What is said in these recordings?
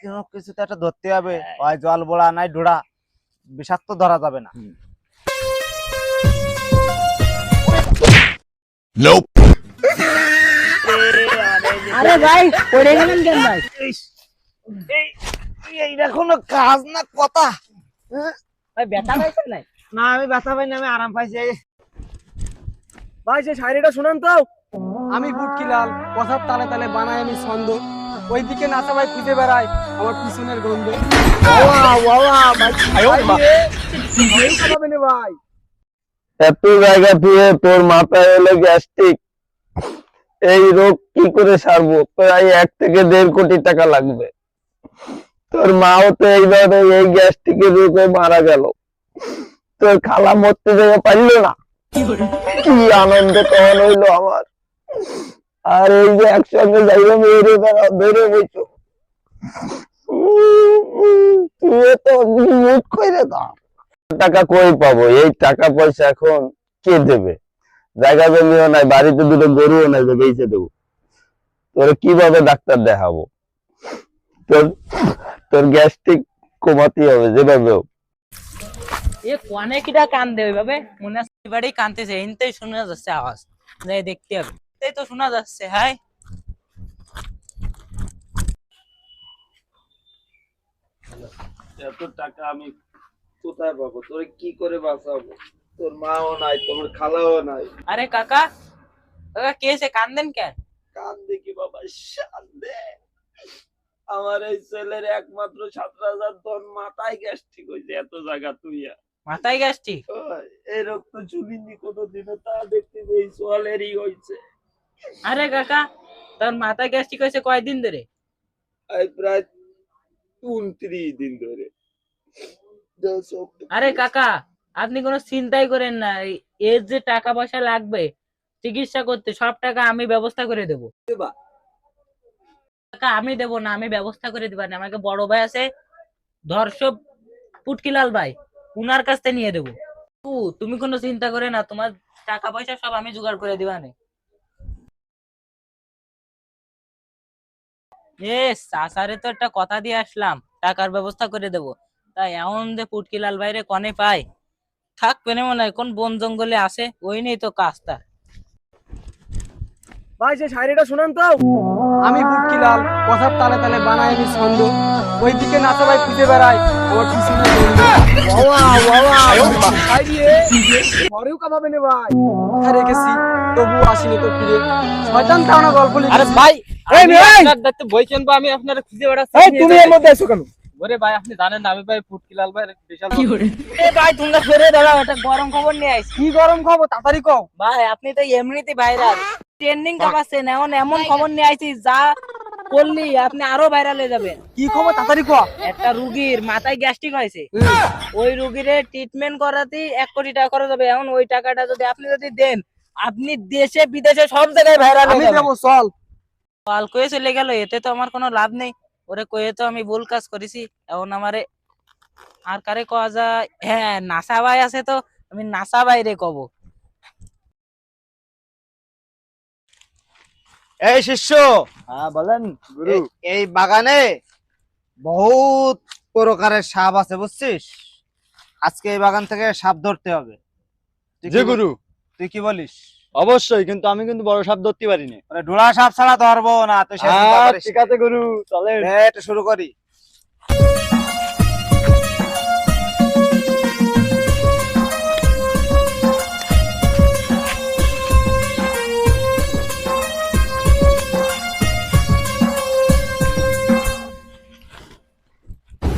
কোনো কিছুতে একটা ধরতে হবে। হয়। জল বোড়া নাই ডোড়া বিষাক্ত ধরা যাবে না। আরে ভাই পড়ে গেলেন কেন ভাই? এইটা কোনো কাজ না কথা। ভাই ব্যথা পাইছেন নাই? না আমি ব্যথা পাইনি আমি আরাম পাইছি ভাই সে শাড়িটা শুনান তো। আমি বুটকিলাল কথার তালে তালে বানাই আমি ছন্দ। ওইদিকে নাচা ভাই খুঁজে বেড়াই আমার পিছনের গন্ধ। ভাই ভাই। এত জায়গা দিয়ে তোর মাথায় এলো গ্যাস্ট্রিক। এই রোগ কি করে সারবো? প্রায় এক থেকে দেড় কোটি টাকা লাগবে। তোর মাও তো এইভাবে এই গ্যাস্ট্রিকের রোগে মারা গেল। তোর খালা মরতে যেতে পারল না। কি আনন্দ তখন হইল আমার। আর এই যে একসঙ্গে যাইবে মেরে বেড়া বেড়ে বইছো তুই তো মুখ করে দাও। টাকা কই পাবো? এই টাকা পয়সা এখন কে দেবে? জায়গা জমিও নাই, বাড়িতে দুটো গরুও নাই যে বেঁচে দেবো। তোর কীভাবে ডাক্তার দেখাবো? তোর তোর গ্যাস্ট্রিক কমাতে হবে, যেভাবে হোক। এ কোনে কিটা কান্দে ওইভাবে? মনে হচ্ছে এবারেই কানতেছে এনতেই শোনা যাচ্ছে আওয়াজ। দেখতে হবে। এই তো শোনা যাচ্ছে হাই এত টাকা আমি কোথায় পাবো তোর কি করে বাঁচাবো তোর মাও নাই খালাও নাই আরে কাকা কাকা কে সে কান্দেন কেন কান দেখি বাবা আমার এই ছেলের একমাত্র সাত হাজার তোর মাথায় গ্যাস্ট্রিক হয়েছে এত জায়গা তুই মাথায় গ্যাস্ট্রিক এই রোগ তো চুলিনি কোনোদিনও তা দেখতে এই সোয়ালেরই হয়েছে আরে কাকা তোর মাথায় গ্যাস্ট্রিক হয়েছে কয়দিন ধরে? প্রায় উনত্রিশ দিন ধরে। আরে কাকা আপনি কোনো চিন্তাই করেন না। এর যে টাকা পয়সা লাগবে চিকিৎসা করতে সব টাকা আমি ব্যবস্থা করে দেবো। দেবা? টাকা আমি দেব না আমি ব্যবস্থা করে দিবানি আমাকে বড় ভাই আছে ধর্ষক পুটকিলাল ভাই উনার কাছ থেকে নিয়ে দেবো। তুমি কোনো চিন্তা করে না তোমার টাকা পয়সা সব আমি জোগাড় করে দিবানে এ সাসারে তো একটা কথা দিয়ে আসলাম টাকার ব্যবস্থা করে দেব। তাই এমন যে পুটকিলাল বাইরে কনে পাই থাকবে না মনে হয় কোন বন জঙ্গলে আসে ওই নেই তো কাজটা ভাই সে শাড়িটা শুনান তো। আমি বুটকিলাল কথার তালে তালে বানাই আমি ছন্দ ওইদিকে নাচা ভাই খুঁজে বেড়াই আমার ঘরেও কাঁপাবে না ভাই। রেখেছি তবু আসিনি তো ফিরে। শয়তান তাওনা গল্প আরে ভাই এই আমি ভাই! আপনার দায়িত্ব বলছেন বা আমি আপনার খুঁজে বেড়াচ্ছি তুমি এর মধ্যে এসো কেন? ওরে ভাই আপনি জানেন না আমি ভাই ফুটকিলাল ভাই বিশাল এ ভাই তোমরা ফেরে দাঁড়াও একটা গরম খবর নিয়ে আইছি। কি গরম খবর? তাড়াতাড়ি কও। ভাই আপনি তো এমনিতে ভাইরাল ট্রেন্ডিং এমন এমন খবর নিয়ে আইছি যা করলি আপনি আরও ভাইরাল হয়ে যাবেন। কি খবর? তাড়াতাড়ি কও। একটা রুগীর মাথায় গ্যাস্ট্রিক হয়েছে। ওই রুগীর ট্রিটমেন্ট করাতেই এক কোটি টাকা খরচ হবে। এখন ওই টাকাটা যদি আপনি যদি দেন আপনি দেশে বিদেশে সব জায়গায় ভাইরাল হয়ে যাবেন। দেবো চল। কাল কয়ে চলে গেল এতে তো আমার কোনো লাভ নেই। ওরে কয়ে তো আমি ভুল কাজ করেছি। এখন আমারে আর কারে কওয়া যায়? হ্যাঁ নাসা ভাই আছে তো আমি নাসা বাইরে কব। এই শিষ্য! হ্যাঁ বলেন গুরু। এই- এই বাগানে বহুত প্রকারের সাপ আছে বুঝছিস? আজকে এই বাগান থেকে সাপ ধরতে হবে। জি গুরু। তুই কি বলিস? অবশ্যই কিন্তু আমি কিন্তু বড় সাপ ধরতে পারিনি। ওরে ডোলা সাপ ছাড়া ধরবো না তো ঠিক আছে গুরু চলে একটু শুরু করি।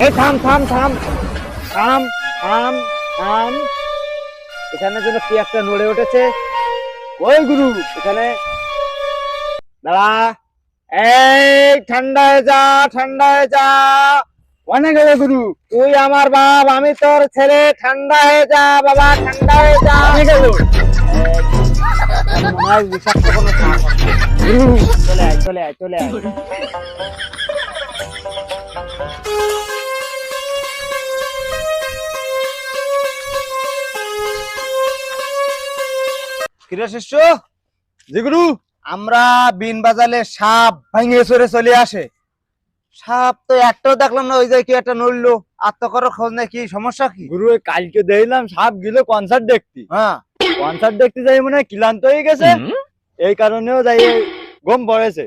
এই থাম থাম থাম। থাম থাম থাম। এখানে যেন কি একটা নড়ে উঠেছে। ওই গুরু এখানে দাঁড়া এই ঠান্ডা হয়ে যা ঠান্ডা হয়ে যা। অনেক হয়ে গুরু তুই আমার বাপ আমি তোর ছেলে। ঠান্ডা হয়ে যা বাবা ঠান্ডা হয়ে যা বিষাক্ত কোনো গুরু, চলে আয় চলে আয় চলে আয়। কিরে শিষ্য? আমরা বিন বাজালে সাপ ভেঙে চড়ে চলে আসে। সাপ তো একটাও দেখলাম না ওই যে কি একটা নড়লো। আত্মকর খোঁজ নেই কি সমস্যা কি? গুরু কালকে দেখলাম সাপ গেল কনসার্ট দেখতে। হ্যাঁ। কনসার্ট দেখতে যাই মনে ক্লান্ত হয়ে গেছে। এই কারণেও যাই গম পড়েছে।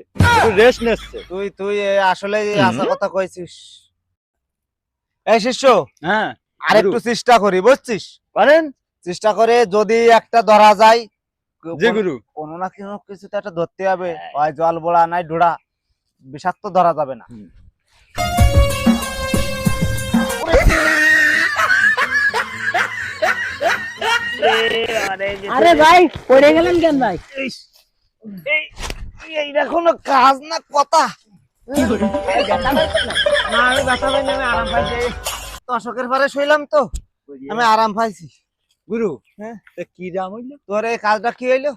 রেস্ট নিচ্ছে। তুই তুই আসলে আসা কথা কইছিস। এই শিষ্য হ্যাঁ আর একটু চেষ্টা করি বুঝছিস? পারেন? চেষ্টা করে যদি একটা ধরা যায় জি গুরু। কোনো না কোনো কিছু তো একটা ধরতে হবে। হয়। জল বোড়া নাই ডোড়া বিষাক্ত ধরা যাবে না। আরে ভাই পড়ে গেলেন কেন ভাই? এইটা কোনো কাজ না কথা। না? আমি ব্যথা পাই আমি আরাম পাইছি। দশকের পরে শুইলাম তো আমি আরাম পাইছি। গুরু হ্যাঁ। কি দাম হইল? তোর এই কাজটা কি হইল?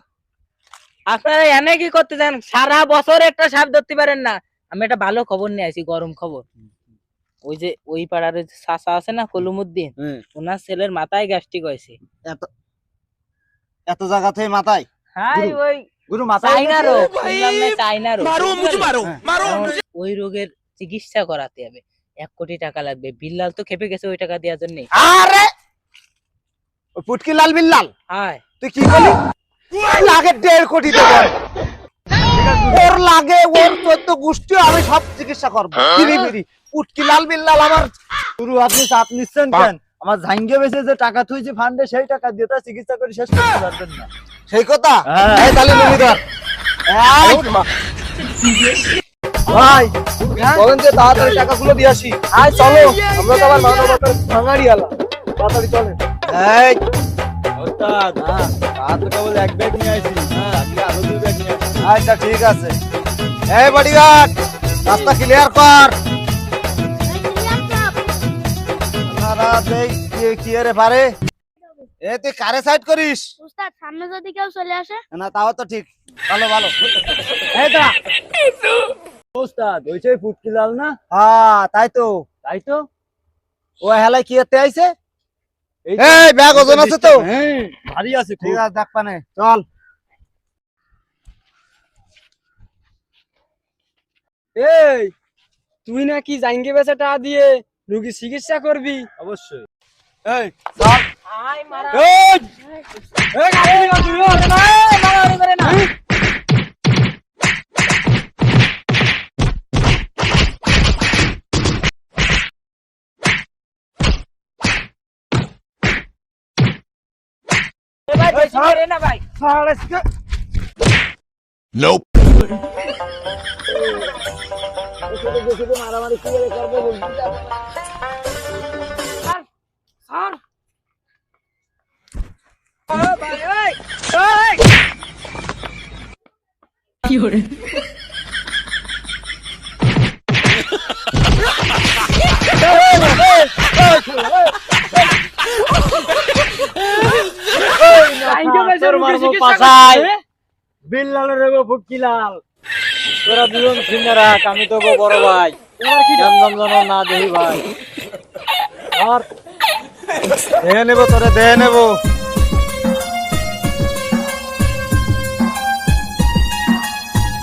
আপনারা এনে কি করতে চান? সারা বছর একটা সাপ ধরতে পারেন না। আমি একটা ভালো খবর নিয়ে আসি গরম খবর। ওই যে ওই পাড়ার চাচা আছে না কলুমুদ্দিন ওনার ছেলের মাথায় গ্যাস্ট্রিক হয়েছে। এত জায়গা থেকে মাথায়? হাই ওই গুরু মাথায় চাইনা? রোগ চাইনা ওই রোগের চিকিৎসা করাতে হবে। এক কোটি টাকা লাগবে। বিল্লাল তো খেপে গেছে ওই টাকা দেওয়ার জন্য। আরে! পুটকি লাল বিল্লাল? হায় তুই কি বলি? লাগে দেড় কোটি টাকা। ওর লাগে ওর চোদ্দ গোষ্ঠী আমি সব চিকিৎসা করব। ফিরি ফিরি পুটকি লাল বিল্লাল আমার গুরু আপনি চাপ নিচ্ছেন কেন? আমার বেঁচে যে টাকা থুইছে ফান্ডে সেই টাকা দিয়ে তার চিকিৎসা করে শেষ করতে পারবেন না। সেই কথা? হ্যাঁ। এই তাহলে ভাই বলেন যে তাড়াতাড়ি টাকাগুলো দিয়ে আসি। আয় চলো। আমরা তো আবার মানবতার ভাঙাড়ি আলা তাড়াতাড়ি চলে এই। ওস্তাদ হাত কেবল এক ব্যাগ নিয়ে আসি আজকে আরও দুই ব্যাগ নিয়ে আসি আচ্ছা ঠিক আছে। এই বডিগার্ড রাস্তা ক্লিয়ার কর। আপনারা কি কি রে পারে? এ তুই কারে সাইড করিস? উস্তাদ সামনে যদি কেউ চলে আসে? না তাও তো ঠিক। ভালো ভালো। এই তো ওস্তাদ ওই সেই ফুটকি লাল না? হ্যাঁ তাই তো। তাই তো? ও হেলাই কি এতে আইছে? এই ব্যাগ ওজন আছে তো। হ্যাঁ ভারী আছে ঠিক আছে দেখ পানে চল। এই তুই নাকি জাঙ্গে বেচা টাকা দিয়ে রুগী চিকিৎসা করবি? অবশ্যই। এই চল। আয় মারা। এই এই গাড়ি নিয়ে তুই ও। মারামারি করে না এ ভাই করে না ভাই ছাড় আজকে মারামারি কি করে করব বলবি জাঙ্গে বেচা তোর মারবো পাছায়। বিল্লালের রেগো ফুটকি লাল তোরা দুজন শুনে রাখ আমি তো গো বড় ভাই। জমজম না দেখি ভাই। দেহে নেব তোরা দেহে নেব।